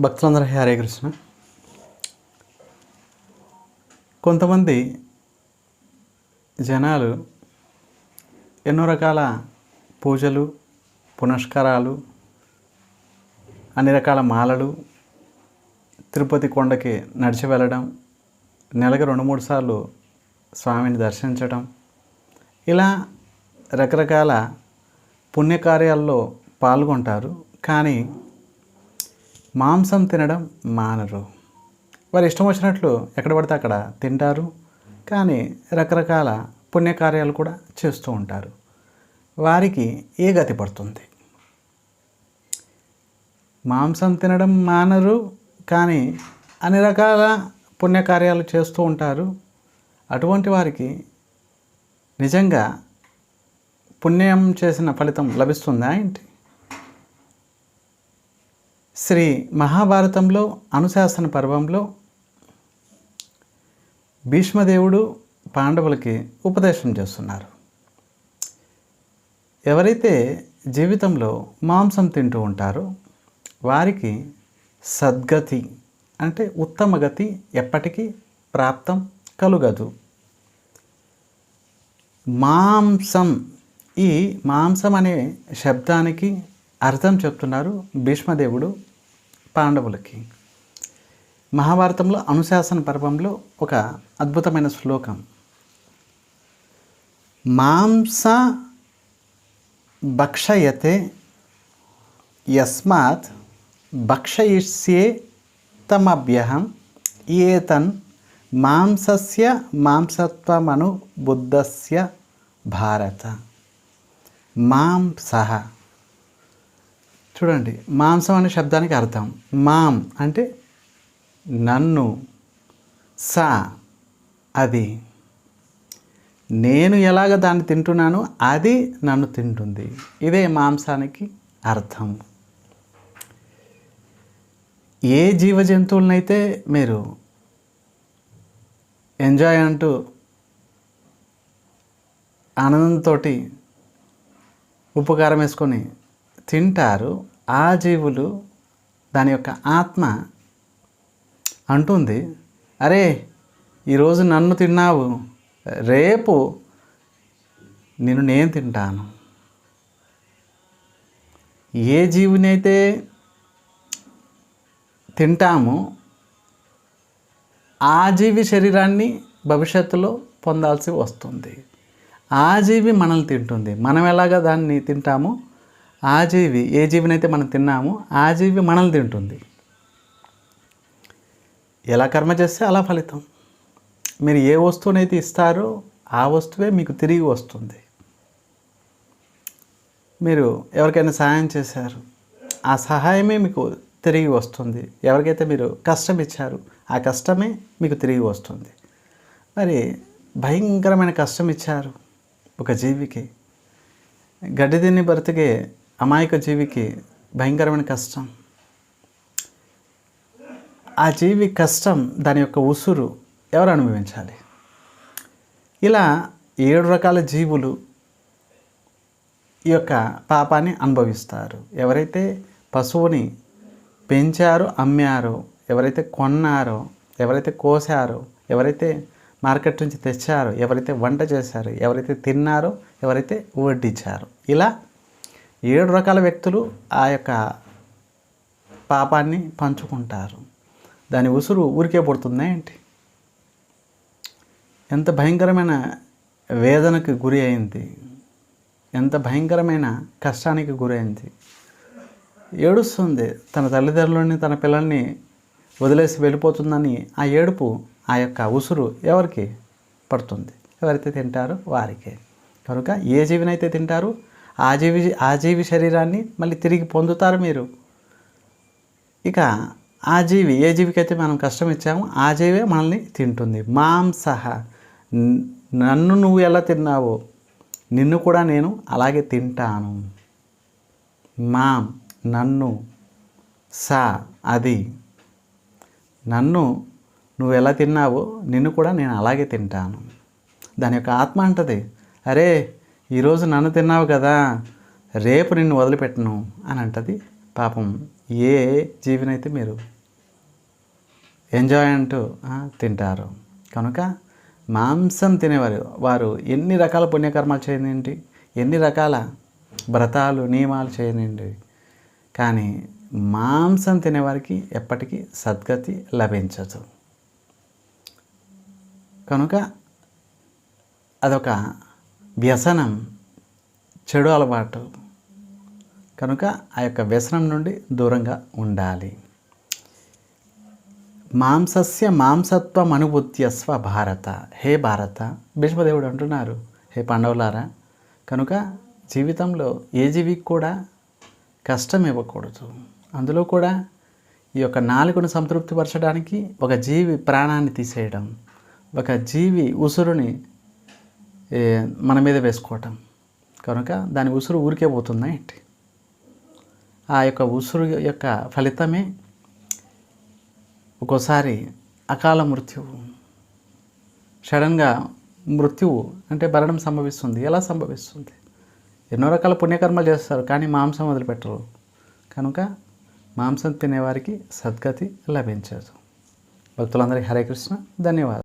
భక్తులందరూ హరే కృష్ణ. కొంతమంది జనాలు ఎన్నో రకాల పూజలు పునస్కారాలు అన్ని రకాల మాలలు తిరుపతి కొండకి నడిచి వెళ్ళడం నెలకు రెండు మూడు సార్లు స్వామిని దర్శించడం ఇలా రకరకాల పుణ్యకార్యాల్లో పాల్గొంటారు. కానీ మాంసం తినడం మానరు. వారు ఇష్టం వచ్చినట్లు ఎక్కడ పడితే అక్కడ తింటారు. కానీ రకరకాల పుణ్యకార్యాలు కూడా చేస్తూ ఉంటారు. వారికి ఏ గతి పడుతుంది? మాంసం తినడం మానరు. కానీ అన్ని రకాల పుణ్యకార్యాలు చేస్తూ ఉంటారు. అటువంటి వారికి నిజంగా పుణ్యం చేసిన ఫలితం లభిస్తుందా ఏంటి? శ్రీ మహాభారతంలో అనుశాసన పర్వంలో భీష్మదేవుడు పాండవులకి ఉపదేశం చేస్తున్నారు. ఎవరైతే జీవితంలో మాంసం తింటూ ఉంటారో వారికి సద్గతి అంటే ఉత్తమ గతి ఎప్పటికీ ప్రాప్తం కలుగదు. మాంసం ఈ మాంసం అనే శబ్దానికి అర్థం చెప్తున్నారు భీష్మదేవుడు పాండవులకి. మహాభారతంలో అనుశాసన పర్వంలో ఒక అద్భుతమైన శ్లోకం. మాంస భక్షయతే యస్మాత్ భక్షయిష్యే తమభ్యహం ఏతన్ మాంసస్య మాంసత్వమను బుద్ధస్య భారత. మాంస చూడండి మాంసం అనే శబ్దానికి అర్థం. మాం అంటే నన్ను సా అది. నేను ఎలాగ దాన్ని తింటున్నానో అది నన్ను తింటుంది. ఇదే మాంసానికి అర్థం. ఏ జీవ జంతువులనైతే మీరు ఎంజాయ్ అంటూ ఆనందంతో ఉపకారం వేసుకొని తింటారు ఆ జీవులు దాని యొక్క ఆత్మ అంటుంది అరే ఈరోజు నన్ను తిన్నావు. రేపు నేను నేను తింటాను. ఏ జీవినైతే తింటామో ఆ జీవి శరీరాన్ని భవిష్యత్తులో పొందాల్సి వస్తుంది. ఆ జీవి మనల్ని తింటుంది. మనం ఎలాగ దాన్ని తింటామో ఆ జీవి ఏ జీవినైతే మనం తిన్నామో ఆ జీవి మనల్ని తింటుంది. ఎలా కర్మ చేస్తే అలా ఫలితం. మీరు ఏ వస్తువునైతే ఇస్తారో ఆ వస్తువే మీకు తిరిగి వస్తుంది. మీరు ఎవరికైనా సహాయం చేశారు ఆ సహాయమే మీకు తిరిగి వస్తుంది. ఎవరికైతే మీరు కష్టం ఇచ్చారు ఆ కష్టమే మీకు తిరిగి వస్తుంది. మరి భయంకరమైన కష్టం ఇచ్చారు ఒక జీవికి. గడ్డి తిని బ్రతికే అమాయక జీవికి భయంకరమైన కష్టం. ఆ జీవి కష్టం దాని యొక్క ఉసురు ఎవరు అనుభవించాలి? ఇలా ఏడు రకాల జీవులు ఈ యొక్క పాపాన్ని అనుభవిస్తారు. ఎవరైతే పశువుని పెంచారో అమ్మారో ఎవరైతే కొన్నారో ఎవరైతే కోసారో ఎవరైతే మార్కెట్ నుంచి తెచ్చారో ఎవరైతే వంట చేశారో ఎవరైతే తిన్నారో ఎవరైతే వడ్డించారో ఇలా ఏడు రకాల వ్యక్తులు ఆ యొక్క పాపాన్ని పంచుకుంటారు. దాని ఉసురు ఊరికే పడుతుందా ఏంటి? ఎంత భయంకరమైన వేదనకు గురి అయింది. ఎంత భయంకరమైన కష్టానికి గురైంది ఏడుస్తుంది తన తల్లిదండ్రులని తన పిల్లల్ని వదిలేసి వెళ్ళిపోతుందని ఆ ఏడుపు ఆ యొక్క ఉసురు ఎవరికి పడుతుంది? ఎవరైతే తింటారో వారికే. కనుక ఏ జీవినైతే తింటారో ఆజీవి ఆజీవి శరీరాన్ని మళ్ళీ తిరిగి పొందుతారు మీరు. ఇక ఆజీవి ఏ జీవికైతే మనం కష్టం ఇచ్చామో ఆ జీవే మనల్ని తింటుంది. మాంసహ నన్ను నువ్వు ఎలా తిన్నావో నిన్ను కూడా నేను అలాగే తింటాను. మాం నన్ను సా అది. నన్ను నువ్వు ఎలా తిన్నావో నిన్ను కూడా నేను అలాగే తింటాను. దాని యొక్క ఆత్మ అంటది. అరే ఈరోజు నన్ను తిన్నావు కదా రేపు నిన్ను వదిలిపెట్టను అని అంటది పాపం ఏ జీవినైతే మీరు ఎంజాయ్ అంటూ తింటారు. కనుక మాంసం తినేవారు వారు ఎన్ని రకాల పుణ్యకర్మాలు చేయనండి ఎన్ని రకాల వ్రతాలు నియమాలు చేయనండి కానీ మాంసం తినేవారికి ఎప్పటికీ సద్గతి లభించదు. కనుక అదొక వ్యసనం చెడు అలవాటు. కనుక ఆ యొక్క వ్యసనం నుండి దూరంగా ఉండాలి. మాంసస్య మాంసత్వం అనుభూత్యస్వ భారత. హే భారత. భీష్మదేవుడు అంటున్నారు. హే పాండవులారా కనుక జీవితంలో ఏ జీవికి కూడా కష్టం ఇవ్వకూడదు. అందులో కూడా ఈ యొక్క నాలుగును సంతృప్తిపరచడానికి ఒక జీవి ప్రాణాన్ని తీసేయడం ఒక జీవి ఉసురుని మన మీద వేసుకోవటం. కనుక దాని ఉసురు ఊరికే పోతుందా ఏంటి? ఆ యొక్క ఉసురు యొక్క ఫలితమే ఒక్కోసారి అకాల మృత్యువు. సడన్గా మృత్యువు అంటే మరణం సంభవిస్తుంది. ఎలా సంభవిస్తుంది? ఎన్నో రకాల పుణ్యకర్మలు చేస్తారు కానీ మాంసం వదిలిపెట్టరు. కనుక మాంసం తినేవారికి సద్గతి లభించదు. భక్తులందరికీ హరే కృష్ణ. ధన్యవాదాలు.